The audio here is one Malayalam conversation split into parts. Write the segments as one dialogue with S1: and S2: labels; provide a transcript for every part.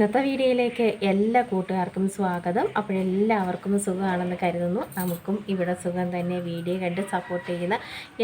S1: ഇന്നത്തെ വീഡിയോയിലേക്ക് എല്ലാ കൂട്ടുകാർക്കും സ്വാഗതം. അപ്പോഴെല്ലാവർക്കും സുഖമാണെന്ന് കരുതുന്നു. നമുക്കും ഇവിടെ സുഖം തന്നെ. വീഡിയോ കണ്ട് സപ്പോർട്ട് ചെയ്യുന്ന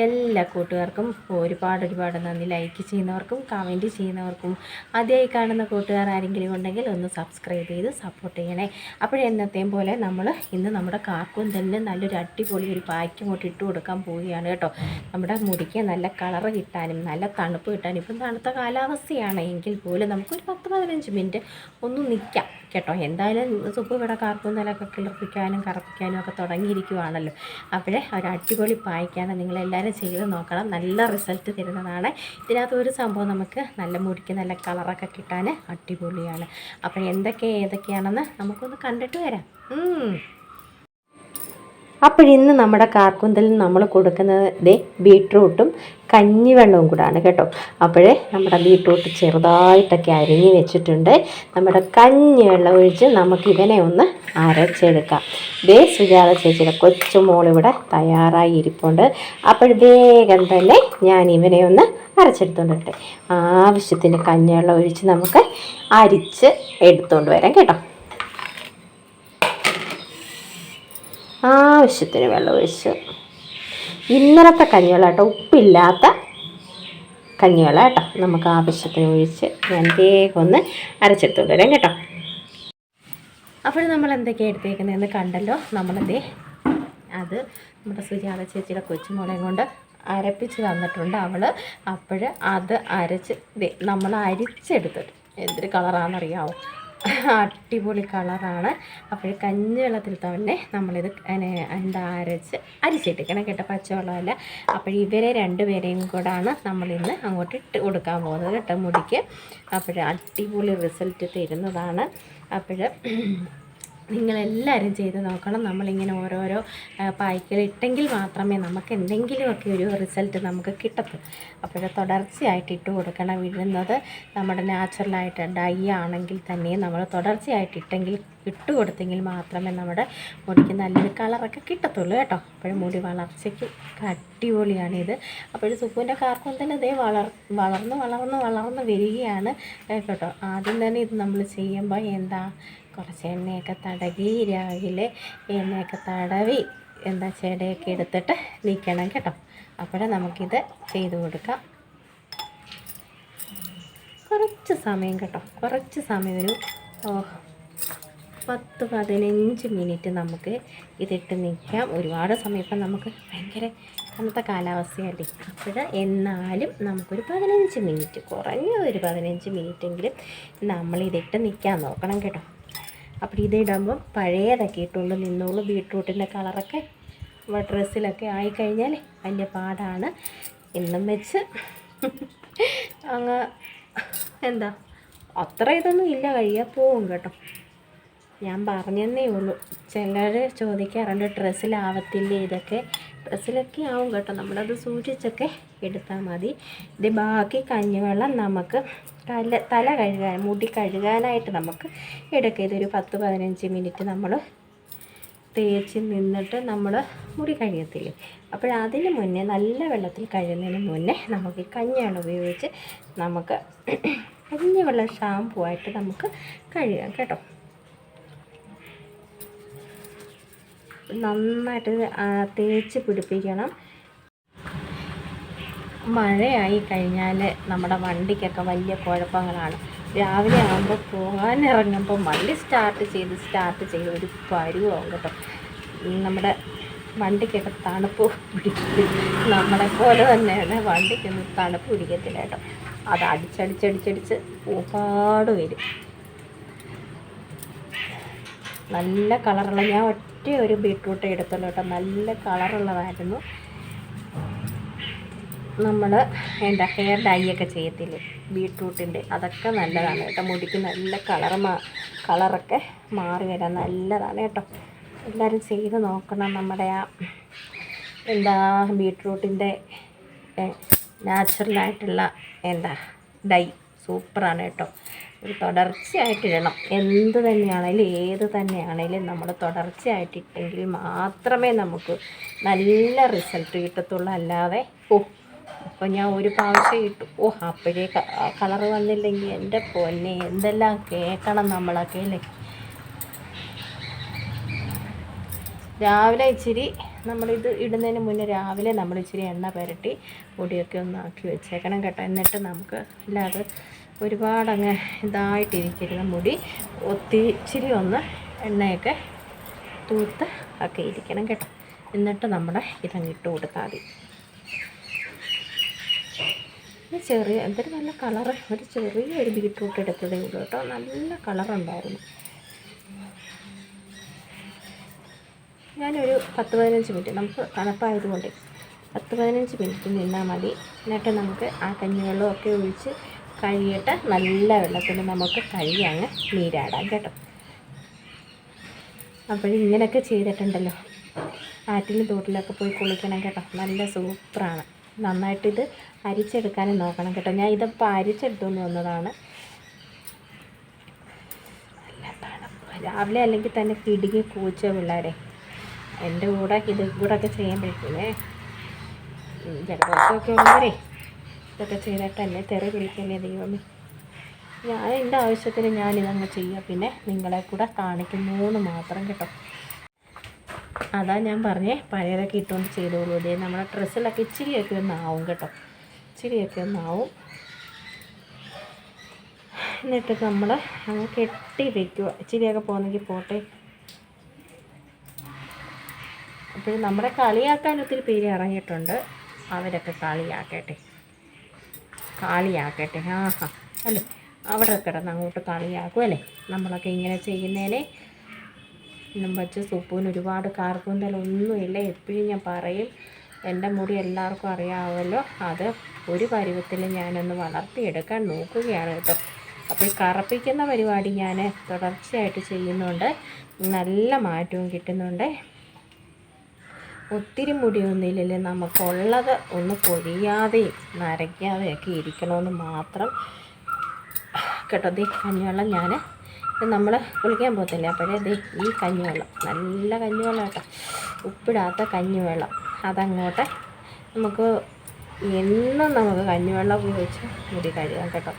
S1: എല്ലാ കൂട്ടുകാർക്കും ഒരുപാട് ഒരുപാട് നന്ദി. ലൈക്ക് ചെയ്യുന്നവർക്കും കമന്റ് ചെയ്യുന്നവർക്കും ആദ്യമായി കാണുന്ന കൂട്ടുകാർ ആരെങ്കിലും ഉണ്ടെങ്കിൽ ഒന്ന് സബ്സ്ക്രൈബ് ചെയ്ത് സപ്പോർട്ട് ചെയ്യണേ. അപ്പോഴെന്നത്തെയും പോലെ നമ്മൾ ഇന്ന് നമ്മുടെ കാർക്കും തന്നെ നല്ലൊരു അടിപൊളി ഒരു പാക്ക് ഇങ്ങോട്ട് ഇട്ട് കൊടുക്കാൻ പോവുകയാണ് കേട്ടോ. നമ്മുടെ മുടിക്ക് നല്ല കളറ് കിട്ടാനും നല്ല തണുപ്പ് കിട്ടാനും ഇപ്പം തണുത്ത കാലാവസ്ഥയാണ്. എങ്കിൽ പോലും നമുക്കൊരു പത്ത് പതിനഞ്ച് മിനിറ്റ് ഒന്ന് നിൽക്കാം കേട്ടോ എന്തായാലും സുപ്പ് ഇവിടെ കാർക്കൂന്തലൊക്കെ കിളിർപ്പിക്കാനും കറപ്പിക്കാനും ഒക്കെ തുടങ്ങിയിരിക്കുവാണല്ലോ. അപ്പോഴേ ഒരു അടിപൊളി പായ്ക്കാണ് നിങ്ങളെല്ലാവരും ചെയ്ത് നോക്കണം. നല്ല റിസൾട്ട് തരുന്നതാണ്. ഇതിനകത്ത് ഒരു സംഭവം നമുക്ക് നല്ല മുടിക്ക് നല്ല കളറൊക്കെ കിട്ടാൻ അടിപൊളിയാണ്. അപ്പോൾ എന്തൊക്കെ ഏതൊക്കെയാണെന്ന് നമുക്കൊന്ന് കണ്ടിട്ട് വരാം. അപ്പോഴിന്ന് നമ്മുടെ കാർക്കുന്തലിൽ നമ്മൾ കൊടുക്കുന്നത് ദേ ബീട്രൂട്ടും കഞ്ഞിവെള്ളവും കൂടാണ് കേട്ടോ. അപ്പോഴേ നമ്മുടെ ബീട്രൂട്ട് ചെറുതായിട്ടൊക്കെ അരിഞ്ഞ് വെച്ചിട്ടുണ്ട്. നമ്മുടെ കഞ്ഞിവെള്ളം ഒഴിച്ച് നമുക്ക് ഇവനെ ഒന്ന് അരച്ചെടുക്കാം. ദേ സുജാത ചേച്ചിയുടെ കൊച്ചുമോളിവിടെ തയ്യാറായി ഇരിപ്പുണ്ട്. അപ്പോൾ വേഗം തന്നെ ഞാൻ ഇവനെ ഒന്ന് അരച്ചെടുത്തോണ്ടിട്ടെ ആവശ്യത്തിന് കഞ്ഞിവെള്ളം ഒഴിച്ച് നമുക്ക് അരിച്ച് എടുത്തുകൊണ്ട് വരാം കേട്ടോ. ആവശ്യത്തിന് വെള്ളം ഒഴിച്ച് ഇന്നലത്തെ കഞ്ഞിവെള്ളം കേട്ടോ ഉപ്പില്ലാത്ത കഞ്ഞിവെള്ളം കേട്ടോ നമുക്ക് ആവശ്യത്തിന് ഒഴിച്ച് ഞാൻ ഒന്ന് അരച്ചെടുത്തോണ്ട് വരാം കേട്ടോ. അപ്പോൾ നമ്മൾ എന്തൊക്കെയാണ് എടുത്തേക്കുന്നതെന്ന് കണ്ടല്ലോ. നമ്മളെന്തേ അത് നമ്മുടെ സുജാത ചേച്ചിയുടെ കൊച്ചുമോളെയും കൊണ്ട് അരപ്പിച്ച് തന്നിട്ടുണ്ട് അവൾ അപ്പോൾ അത് അരച്ച് നമ്മൾ അരിച്ചെടുത്തിട്ട് എന്തൊരു കളറാണെന്നറിയാമോ അടിപൊളി കളറാണ്. അപ്പോൾ കഞ്ഞി വെള്ളത്തിൽ തന്നെ നമ്മളിത് എന്താ അരച്ച് അരിച്ചിട്ടിരിക്കണം കേട്ടോ പച്ചവെള്ളമല്ല. അപ്പോൾ ഇവരെ രണ്ടുപേരെയും കൂടാണ് നമ്മളിന്ന് അങ്ങോട്ട് ഇട്ട് കൊടുക്കാൻ പോകുന്നത് കേട്ടോ മുടിക്ക്. അപ്പോൾ അടിപൊളി റിസൾട്ട് തരുന്നതാണ്. അപ്പോൾ നിങ്ങളെല്ലാവരും ചെയ്ത് നോക്കണം. നമ്മളിങ്ങനെ ഓരോരോ പായ്ക്കലിട്ടെങ്കിൽ മാത്രമേ നമുക്ക് എന്തെങ്കിലുമൊക്കെ ഒരു റിസൾട്ട് നമുക്ക് കിട്ടത്തുള്ളൂ. അപ്പോൾ തുടർച്ചയായിട്ട് ഇട്ട് കൊടുക്കണം. വിഴുന്നത് നമ്മുടെ നാച്ചുറലായിട്ട് ഡൈ ആണെങ്കിൽ തന്നെ നമ്മൾ തുടർച്ചയായിട്ട് ഇട്ടെങ്കിൽ ഇട്ട് കൊടുത്തെങ്കിൽ മാത്രമേ നമ്മുടെ മുടിക്ക് നല്ലൊരു കളറൊക്കെ കിട്ടത്തുള്ളൂ കേട്ടോ. അപ്പോഴും മുടി വളർച്ചയ്ക്ക് അടിപൊളിയാണിത് അപ്പോൾ സുപ്പുവിന്റെ കാർക്കും തന്നെ ഇതേ വളർ വളർന്ന് വളർന്ന് വളർന്ന് വരികയാണ് കേട്ടോ. ആദ്യം തന്നെ ഇത് നമ്മൾ ചെയ്യുമ്പോൾ എന്താ കുറച്ച് എണ്ണയൊക്കെ തടകി രാവിലെ എണ്ണയൊക്കെ തടവി എന്താ ചെടയൊക്കെ എടുത്തിട്ട് നിൽക്കണം കേട്ടോ. അപ്പോഴേ നമുക്കിത് ചെയ്ത് കൊടുക്കാം. കുറച്ച് സമയം കേട്ടോ. കുറച്ച് സമയം ഒരു പത്ത് പതിനഞ്ച് മിനിറ്റ് നമുക്ക് ഇതിട്ട് നിൽക്കാം. ഒരുപാട് സമയം ഇപ്പം നമുക്ക് ഭയങ്കര അന്നത്തെ കാലാവസ്ഥയല്ലേ. അപ്പോൾ എന്നാലും നമുക്കൊരു പതിനഞ്ച് മിനിറ്റ് കുറഞ്ഞ ഒരു പതിനഞ്ച് മിനിറ്റെങ്കിലും നമ്മളിതിട്ട് നിൽക്കാൻ നോക്കണം കേട്ടോ. അപ്പോൾ ഇതിടുമ്പം പഴയതൊക്കെ ഇട്ടുകൊണ്ട് നിന്നോളൂ. ബീട്രൂട്ടിന്റെ കളറൊക്കെ ഡ്രസ്സിലൊക്കെ ആയിക്കഴിഞ്ഞാൽ വലിയ പാടാണ്. എന്നും വെച്ച് അങ്ങ് എന്താ അത്ര ഇതൊന്നും ഇല്ല. കഴിയാൻ പോവും കേട്ടോ. ഞാൻ പറഞ്ഞെന്നേ ഉള്ളൂ. ചിലർ ചോദിക്കാറുണ്ട് ഡ്രസ്സിലാവത്തില്ലേ ഇതൊക്കെ? ഡ്രസ്സിലൊക്കെ ആവും കേട്ടോ. നമ്മളത് സൂക്ഷിച്ചൊക്കെ എടുത്താൽ മതി. ഇത് ബാക്കി കഞ്ഞിവെള്ളം നമുക്ക് തല തല കഴുകാൻ മുടി കഴുകാനായിട്ട് നമുക്ക് എടുക്കുക ഇതൊരു പത്ത് പതിനഞ്ച് മിനിറ്റ് നമ്മൾ തേച്ച് നിന്നിട്ട് നമ്മൾ മുടി കഴുകത്തില്ലേ? അപ്പോൾ അതിന് മുന്നേ നല്ല വെള്ളത്തിൽ കഴുകുന്നതിന് മുന്നേ നമുക്ക് ഈ കഞ്ഞിവെള്ളം ഉപയോഗിച്ച് നമുക്ക് കഞ്ഞിവെള്ളം ഷാമ്പു ആയിട്ട് നമുക്ക് കഴുകാം കേട്ടോ. നന്നായിട്ട് തേച്ച് പിടിപ്പിക്കണം. മഴയായി കഴിഞ്ഞാൽ നമ്മുടെ വണ്ടിക്കൊക്കെ വലിയ കുഴപ്പങ്ങളാണ്. രാവിലെ ആകുമ്പോൾ പോകാൻ ഇറങ്ങുമ്പോൾ വണ്ടി സ്റ്റാർട്ട് ചെയ്ത് സ്റ്റാർട്ട് ചെയ്ത് ഒരു പരുവാകും കേട്ടോ. നമ്മുടെ വണ്ടിക്കൊക്കെ തണുപ്പ് പിടിക്കും നമ്മളെ പോലെ തന്നെയാണ് വണ്ടിക്കൊന്നും തണുപ്പ് പിടിക്കത്തില്ല കേട്ടോ. അത് അടിച്ചടിച്ചടിച്ചടിച്ച് ഒരുപാട് വരും. നല്ല കളറുള്ള ഞാൻ ഒറ്റ ഒരു ബീട്രൂട്ട് എടുത്തുള്ളൂ കേട്ടോ. നല്ല കളറുള്ളതായിരുന്നു. നമ്മൾ എന്താ ഹെയർ ഡൈ ഒക്കെ ചെയ്യത്തില്ലേ? ബീട്രൂട്ടിന്റെ അതൊക്കെ നല്ലതാണ് കേട്ടോ. മുടിക്ക് നല്ല കളറ് മാ കളറൊക്കെ മാറി വരാൻ നല്ലതാണ് കേട്ടോ. എല്ലാവരും ചെയ്ത് നോക്കണം നമ്മുടെ ആ എന്താ ബീട്രൂട്ടിന്റെ നാച്ചുറലായിട്ടുള്ള എന്താ ഡൈ സൂപ്പറാണ് കേട്ടോ. ഒരു തുടർച്ചയായിട്ട് ഇടണം. എന്ത് തന്നെയാണേലും ഏത് തന്നെയാണേലും നമ്മൾ തുടർച്ചയായിട്ട് ഇട്ടെങ്കിൽ മാത്രമേ നമുക്ക് നല്ല റിസൾട്ട് കിട്ടത്തുള്ളൂ. അല്ലാതെ ഓ അപ്പോൾ ഞാൻ ഒരു പ്രാവശ്യം ഇട്ടു. ഓ അപ്പോഴേ കളർ വന്നില്ലെങ്കിൽ എന്റെ പൊന്നെ എന്തെല്ലാം കേൾക്കണം നമ്മളൊക്കെ അല്ലേ? രാവിലെ ഇച്ചിരി നമ്മളിത് ഇടുന്നതിന് മുന്നേ രാവിലെ നമ്മൾ ഇച്ചിരി എണ്ണ പുരട്ടി പൊടിയൊക്കെ ഒന്ന് ആക്കി വെച്ചേക്കണം കേട്ടോ. എന്നിട്ട് നമുക്ക് അല്ലാതെ ഒരുപാട് അങ്ങ് ഇതായിട്ടിരിക്കരുത് മുടി ഒത്തിരി ഒന്ന് എണ്ണയൊക്കെ തൂത്ത് ഒക്കെ ഇരിക്കണം കേട്ടോ. എന്നിട്ട് നമ്മുടെ ഇതങ്ങ് ഇട്ട് കൊടുത്താൽ മതി. ചെറിയ എന്തൊരു നല്ല കളറ്. ഒരു ചെറിയ ഒരു ബീട്രൂട്ട് എടുത്തതേ ഉള്ളൂ കേട്ടോ. നല്ല കളറുണ്ടായിരുന്നു. ഞാനൊരു പത്ത് പതിനഞ്ച് മിനിറ്റ് നമുക്ക് തണുപ്പായതുകൊണ്ട് പത്ത് പതിനഞ്ച് മിനിറ്റ് നിന്നാൽ മതി. എന്നിട്ട് നമുക്ക് ആ കഞ്ഞിവെള്ളമൊക്കെ ഒഴിച്ച് കഴുകിയിട്ട് നല്ല വെള്ളത്തിൽ നമുക്ക് കഴുകി അങ്ങ് നീരാടാം കേട്ടോ. അപ്പോഴിങ്ങനെയൊക്കെ ചെയ്തിട്ടുണ്ടല്ലോ. ആറ്റിലും തോട്ടിലൊക്കെ പോയി കുളിക്കണം കേട്ടോ. നല്ല സൂപ്പറാണ്. നന്നായിട്ടിത് അരിച്ചെടുക്കാനും നോക്കണം കേട്ടോ. ഞാൻ ഇതിപ്പോൾ അരിച്ചെടുത്തുകൊണ്ട് വന്നതാണ്. രാവിലെ അല്ലെങ്കിൽ തന്നെ പിടുങ്ങി പൂച്ച പിള്ളേരെ. എന്റെ കൂടെ ഇത് കൂടെ ഒക്കെ ചെയ്യുമ്പോഴേക്കില്ലേ ജലദോഷമൊക്കെ ഉള്ളവരെ. ഇതൊക്കെ ചെയ്തിട്ട് എന്നെ തെറി പിടിക്കല്ലേ ദൈവമേ. ഞാൻ എന്റെ ആവശ്യത്തിന് ഞാൻ ഞാനിതങ്ങ് ചെയ്യുക പിന്നെ നിങ്ങളെ കൂടെ കാണിക്കുന്നു മാത്രം കേട്ടോ. അതാ ഞാൻ പറഞ്ഞേ പഴയതൊക്കെ ഇട്ടുകൊണ്ട് ചെയ്തോളൂ. ഇതേ നമ്മുടെ ഡ്രസ്സിലൊക്കെ ഇച്ചിരിയൊക്കെ ഒന്നാവും കേട്ടോ. ഇച്ചിരിയൊക്കെ ഒന്നാവും എന്നിട്ട് നമ്മൾ അങ്ങ് കെട്ടി വയ്ക്കുക ഇച്ചിരിയൊക്കെ പോകുന്നെങ്കിൽ പോട്ടെ. അപ്പോഴും നമ്മുടെ കളിയാക്കാൻ ഒത്തിരി പേര് ഇറങ്ങിയിട്ടുണ്ട്. അവരൊക്കെ കളിയാക്കട്ടെ. കളിയാക്കട്ടെ. ആ ഹാ അല്ലേ? അവിടെ കിടന്ന് അങ്ങോട്ട് കളിയാക്കും അല്ലേ? നമ്മളൊക്കെ ഇങ്ങനെ ചെയ്യുന്നതിനെ വച്ച് സുപ്പൂന് ഒരുപാട് കാർക്കൂന്തലൊന്നുമില്ല. എപ്പോഴും ഞാൻ പറയും എന്റെ മുടി എല്ലാവർക്കും അറിയാമല്ലോ അത് ഒരു പരുവത്തിൽ ഞാനൊന്ന് വളർത്തിയെടുക്കാൻ നോക്കുകയാണ് കേട്ടോ. അപ്പോൾ ഈ കറപ്പിക്കുന്ന പരിപാടി ഞാൻ തുടർച്ചയായിട്ട് ചെയ്യുന്നുണ്ട്. നല്ല മാറ്റവും കിട്ടുന്നുണ്ട്. ഒത്തിരി മുടിയൊന്നുമില്ലല്ലേ നമുക്കുള്ളത് ഒന്ന് പൊഴിയാതെയും നരയ്ക്കാതെയൊക്കെ ഇരിക്കണമെന്ന് മാത്രം കേട്ടോ. ദേ കഞ്ഞിവെള്ളം ഞാൻ നമ്മൾ കുളിക്കാൻ പോകത്തില്ലേ? അപ്പോഴേ ദേ ഈ കഞ്ഞിവെള്ളം. നല്ല കഞ്ഞിവെള്ളം കേട്ടോ. ഉപ്പിടാത്ത കഞ്ഞിവെള്ളം. അതങ്ങോട്ട് നമുക്ക് എന്നും നമുക്ക് കഞ്ഞിവെള്ളം ഉപയോഗിച്ച് മുടി കഴുകാം കേട്ടോ.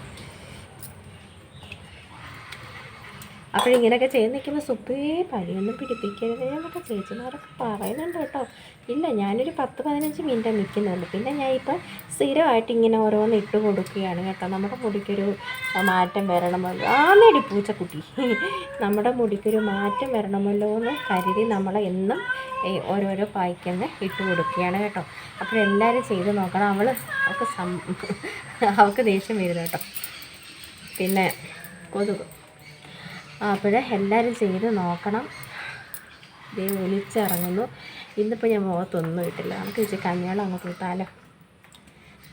S1: അപ്പോഴിങ്ങനെയൊക്കെ ചെയ്ത് നിൽക്കുമ്പോൾ സുപ്പേ പനിയൊന്നും പിടിപ്പിക്കരുത്. എന്നൊക്കെ ചേച്ചിമാരൊക്കെ പറയുന്നുണ്ട് കേട്ടോ. ഇല്ല ഞാനൊരു പത്ത് പതിനഞ്ച് മിനിറ്റ് നിൽക്കുന്നുണ്ട് പിന്നെ ഞാൻ ഇപ്പം സ്ഥിരമായിട്ട് ഇങ്ങനെ ഓരോന്ന് ഇട്ട് കൊടുക്കുകയാണ് കേട്ടോ. നമ്മുടെ മുടിക്കൊരു മാറ്റം വരണമല്ലോ. ആ നേടി പൂച്ചക്കുട്ടി. നമ്മുടെ മുടിക്കൊരു മാറ്റം വരണമല്ലോ എന്ന് കരുതി നമ്മൾ എന്നും ഓരോരോ പായ്ക്കങ്ങ് ഇട്ട് കൊടുക്കുകയാണ് കേട്ടോ. അപ്പോൾ എല്ലാവരും ചെയ്ത് നോക്കണം. അവൾ അവൾക്ക് സം അവൾക്ക് ദേഷ്യം വരുന്നു കേട്ടോ. പിന്നെ കൊതുക്. അപ്പോൾ എല്ലാവരും ചെയ്ത് നോക്കണം. ദേ ഒലിച്ചിറങ്ങുന്നു ഇന്നിപ്പോൾ ഞാൻ മുഖത്തൊന്നും ഇട്ടില്ല. നമുക്ക് ഇച്ചിരി കഞ്ഞിവെള്ളം അങ്ങ് കൂട്ടാലോ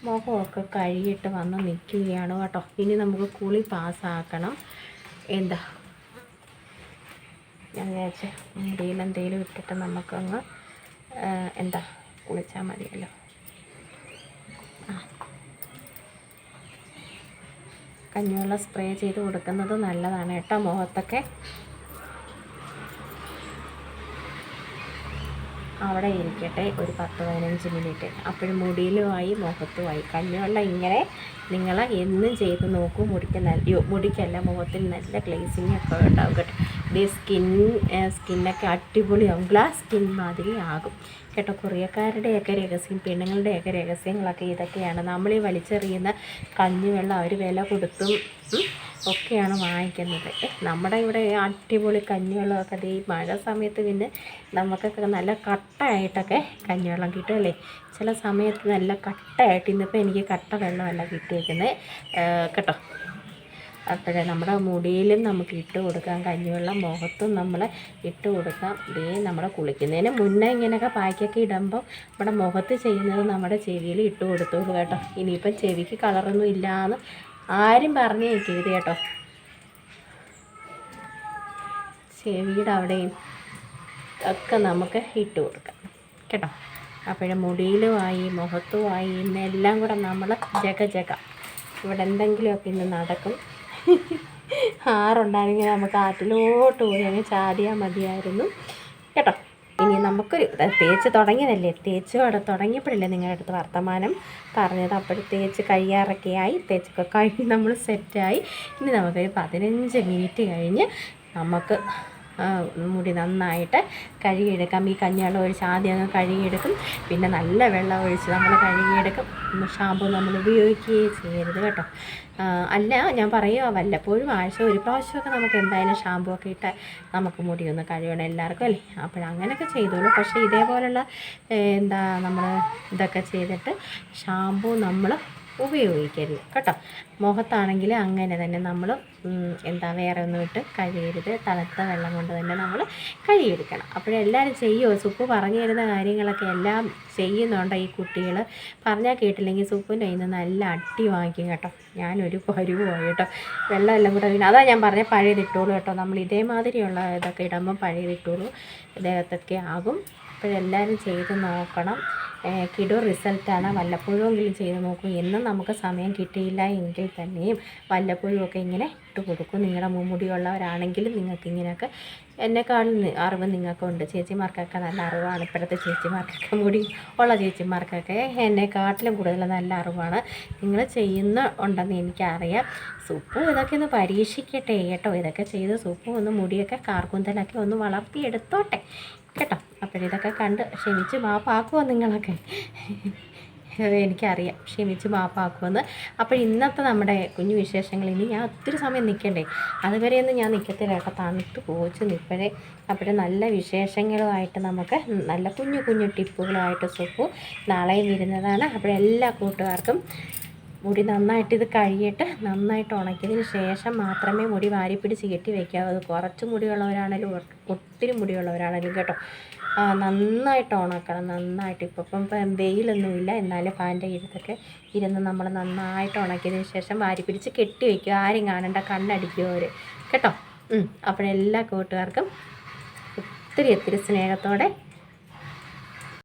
S1: മുഖമൊക്കെ കഴുകിയിട്ട് വന്ന് നിൽക്കുകയാണ് കേട്ടോ. ഇനി നമുക്ക് കുളി പാസ്സാക്കണം. എന്താ? ഞാൻ വിചാരിച്ചു മുടിയിൽ എന്തെങ്കിലും ഇട്ടിട്ട് നമുക്കങ്ങ് എന്താ? കുളിച്ചാൽ മതിയല്ലോ ആ കഞ്ഞിവെള്ളം സ്പ്രേ ചെയ്ത് കൊടുക്കുന്നത് നല്ലതാണ് കേട്ടോ മുഖത്തൊക്കെ. അവിടെ ഇരിക്കട്ടെ ഒരു പത്ത് പതിനഞ്ച് മിനിറ്റ്. അപ്പോഴും മുടിയിലുമായി മുഖത്തുമായി കഞ്ഞിവെള്ളം ഇങ്ങനെ നിങ്ങൾ എന്നും ചെയ്ത് നോക്കൂ. മുടിക്ക് നല്ല മുടിക്കല്ല മുഖത്തിൽ നല്ല ഗ്ലേസിങ് ഒക്കെ ഉണ്ടാവും കേട്ടോ. ഇത് സ്കിൻ സ്കിന്നൊക്കെ അടിപൊളിയാവും ഗ്ലാസ് സ്കിൻ മാതിരി ആകും. കേട്ടോ കൊറിയക്കാരുടെയൊക്കെ രഹസ്യം പെണ്ണുങ്ങളുടെയൊക്കെ രഹസ്യങ്ങളൊക്കെ ഇതൊക്കെയാണ്. നമ്മൾ ഈ വലിച്ചെറിയുന്ന കഞ്ഞിവെള്ളം അവർ വില കൊടുത്തും ഒക്കെയാണ് വാങ്ങിക്കുന്നത്. നമ്മുടെ ഇവിടെ അടിപൊളി കഞ്ഞിവെള്ളമൊക്കെ ഈ മഴ സമയത്ത് പിന്നെ നമുക്കൊക്കെ നല്ല കട്ടയായിട്ടൊക്കെ കഞ്ഞിവെള്ളം കിട്ടും അല്ലേ? ചില സമയത്ത് നല്ല കട്ടയായിട്ട് ഇന്നിപ്പോൾ എനിക്ക് കട്ട വെള്ളമല്ല കിട്ടിയേക്കുന്നത് കേട്ടോ? അപ്പോഴേ നമ്മുടെ മുടിയിലും നമുക്ക് ഇട്ട് കൊടുക്കാം. കഞ്ഞിവെള്ളം മുഖത്തും നമ്മൾ ഇട്ട് കൊടുക്കാം. ഇതേ നമ്മുടെ കുളിക്കുന്നതിന് മുന്നേ ഇങ്ങനെയൊക്കെ പായ്ക്കൊക്കെ ഇടുമ്പോൾ നമ്മുടെ മുഖത്ത് ചെയ്യുന്നത് നമ്മുടെ ചെവിയിൽ ഇട്ട് കൊടുത്തോളൂ കേട്ടോ. ഇനിയിപ്പം ചെവിക്ക് കളറൊന്നും ഇല്ലയെന്ന് ആരും പറഞ്ഞു കേൾക്കരുത് കേട്ടോ. ചെവിയുടെ അവിടെയും ഒക്കെ നമുക്ക് ഇട്ട് കൊടുക്കാം. കേട്ടോ? അപ്പോഴും മുടിയിലുമായി മുഖത്തുമായി ഇന്നെല്ലാം കൂടെ നമ്മൾ ജഗ ജഗ. ഇവിടെ എന്തെങ്കിലുമൊക്കെ ഇന്ന് നടക്കും. ആറുണ്ടായിരുന്നെങ്കിൽ നമുക്ക് ആറ്റിലോട്ട് പോയി അങ്ങ് ചാടിയാൽ മതിയായിരുന്നു. കേട്ടോ? ഇനി നമുക്കൊരു തേച്ച് തുടങ്ങിയതല്ലേ? തേച്ച് അവിടെ തുടങ്ങിയപ്പോഴല്ലേ നിങ്ങളുടെ അടുത്ത് വർത്തമാനം പറഞ്ഞത്? അപ്പോൾ തേച്ച് കഴിയാറൊക്കെ ആയി തേച്ചൊക്കെ കഴിഞ്ഞ് നമ്മൾ സെറ്റായി ഇനി നമുക്കൊരു പതിനഞ്ച് മിനിറ്റ് കഴിഞ്ഞ് നമുക്ക് മുടി നന്നായിട്ട് കഴുകിയെടുക്കാം. ഈ കഞ്ഞിവെള്ളം ഒഴിച്ച് ആദ്യം അങ്ങ് കഴുകിയെടുക്കും. പിന്നെ നല്ല വെള്ളം ഒഴിച്ച് നമ്മൾ കഴുകിയെടുക്കും. ഷാമ്പു നമ്മൾ ഉപയോഗിക്കുകയേ ചെയ്യരുത് കേട്ടോ. അല്ല ഞാൻ പറയുക വല്ലപ്പോഴും ആഴ്ച ഒരു പ്രാവശ്യമൊക്കെ നമുക്ക് എന്തായാലും ഷാമ്പു ഒക്കെ ഇട്ട് നമുക്ക് മുടി ഒന്ന് കഴുകണം എല്ലാവർക്കും അല്ലേ? അപ്പോഴങ്ങനെയൊക്കെ ചെയ്തോളൂ. പക്ഷേ ഇതേപോലുള്ള എന്താ നമ്മൾ ഇതൊക്കെ ചെയ്തിട്ട് ഷാമ്പു നമ്മൾ ഉപയോഗിക്കരുത്. കേട്ടോ? മുഖത്താണെങ്കിൽ അങ്ങനെ തന്നെ നമ്മൾ എന്താ വേറെ ഒന്നും ഇട്ട് കഴുകരുത്. തണുത്ത വെള്ളം കൊണ്ട് തന്നെ നമ്മൾ കഴുകിയെടുക്കണം. അപ്പോഴെല്ലാവരും ചെയ്യുമോ സുപ്പ് പറഞ്ഞു തരുന്ന കാര്യങ്ങളൊക്കെ എല്ലാം ചെയ്യുന്നുണ്ട് ഈ കുട്ടികൾ? പറഞ്ഞാൽ കേട്ടില്ലെങ്കിൽ സുപ്പിന്റെ കയ്യിൽ നിന്ന് നല്ല അട്ടി വാങ്ങിക്കും കേട്ടോ. ഞാനൊരു പരുവായി കേട്ടോ. വെള്ളം എല്ലാം കൂടെ വീണ്. അതാ ഞാൻ പറഞ്ഞ പഴയതിട്ടോളൂ കേട്ടോ. നമ്മൾ ഇതേമാതിരിയുള്ള ഇതൊക്കെ ഇടുമ്പോൾ പഴയതിട്ടോളൂ. ഇദ്ദേഹത്തൊക്കെ ആകും. അപ്പോഴെല്ലാവരും ചെയ്ത് നോക്കണം. കിടു റിസൾട്ടാണ് വല്ലപ്പോഴുമെങ്കിലും ചെയ്ത് നോക്കൂ. എന്നും നമുക്ക് സമയം കിട്ടിയില്ല എങ്കിൽ തന്നെയും വല്ലപ്പോഴും ഒക്കെ ഇങ്ങനെ ഇട്ട് കൊടുക്കും. നിങ്ങളുടെ മുടിയുള്ളവരാണെങ്കിലും നിങ്ങൾക്ക് ഇങ്ങനെയൊക്കെ എന്നെക്കാളും അറിവ് നിങ്ങൾക്കുണ്ട്. ചേച്ചിമാർക്കൊക്കെ നല്ല അറിവാണ്. ഇപ്പോഴത്തെ ചേച്ചിമാർക്കൊക്കെ മുടി ഉള്ള ചേച്ചിമാർക്കൊക്കെ എന്നെക്കാട്ടിലും കൂടുതൽ നല്ല അറിവാണ്. നിങ്ങൾ ചെയ്യുന്ന ഉണ്ടെന്ന് എനിക്കറിയാം. സൂപ്പ് ഇതൊക്കെ ഒന്ന് പരീക്ഷിക്കട്ടെ കേട്ടോ. ഇതൊക്കെ ചെയ്ത് സൂപ്പ് ഒന്ന് മുടിയൊക്കെ കാർക്കുന്തലൊക്കെ ഒന്ന് വളർത്തിയെടുത്തോട്ടെ. കേട്ടോ. അപ്പോഴിതൊക്കെ കണ്ട് ക്ഷമിച്ച് മാപ്പാക്കുമോ നിങ്ങളൊക്കെ? എനിക്കറിയാം. ക്ഷമിച്ച് മാപ്പാക്കുമെന്ന് അപ്പോൾ ഇന്നത്തെ നമ്മുടെ കുഞ്ഞു വിശേഷങ്ങൾ ഇനി ഞാൻ ഒത്തിരി സമയം നിൽക്കണ്ടേ? അതുവരെയൊന്നും ഞാൻ നിൽക്കത്തില്ല കേട്ടോ. തണുത്ത് പോച്ച് നിൽപ്പഴേ. അപ്പോൾ നല്ല വിശേഷങ്ങളുമായിട്ട് നമുക്ക് നല്ല കുഞ്ഞു കുഞ്ഞു ടിപ്പുകളുമായിട്ട് സുപ്പു നാളെയും വരുന്നതാണ് അപ്പോൾ എല്ലാ കൂട്ടുകാർക്കും മുടി നന്നായിട്ട് ഇത് കഴുകിയിട്ട് നന്നായിട്ട് ഉണക്കിയതിന് ശേഷം മാത്രമേ മുടി വാരി പിടിച്ച് കെട്ടി വയ്ക്കാവൂ കുറച്ച് മുടിയുള്ളവരാണെങ്കിലും ഒത്തിരി മുടിയുള്ളവരാണെങ്കിലും കേട്ടോ. നന്നായിട്ട് ഉണക്കണം നന്നായിട്ട്. ഇപ്പം ഇപ്പം വെയിലൊന്നുമില്ല. എന്നാലും ഫാന്റെ കീഴത്തൊക്കെ ഇരുന്ന് നമ്മൾ നന്നായിട്ട് ഉണക്കിയതിന് ശേഷം വാരി പിടിച്ച് കെട്ടി വയ്ക്കുക ആരും കാണണ്ട കണ്ണടിക്കുക അവർ കേട്ടോ. അപ്പോഴെല്ലാ കൂട്ടുകാർക്കും ഒത്തിരി ഒത്തിരി സ്നേഹത്തോടെ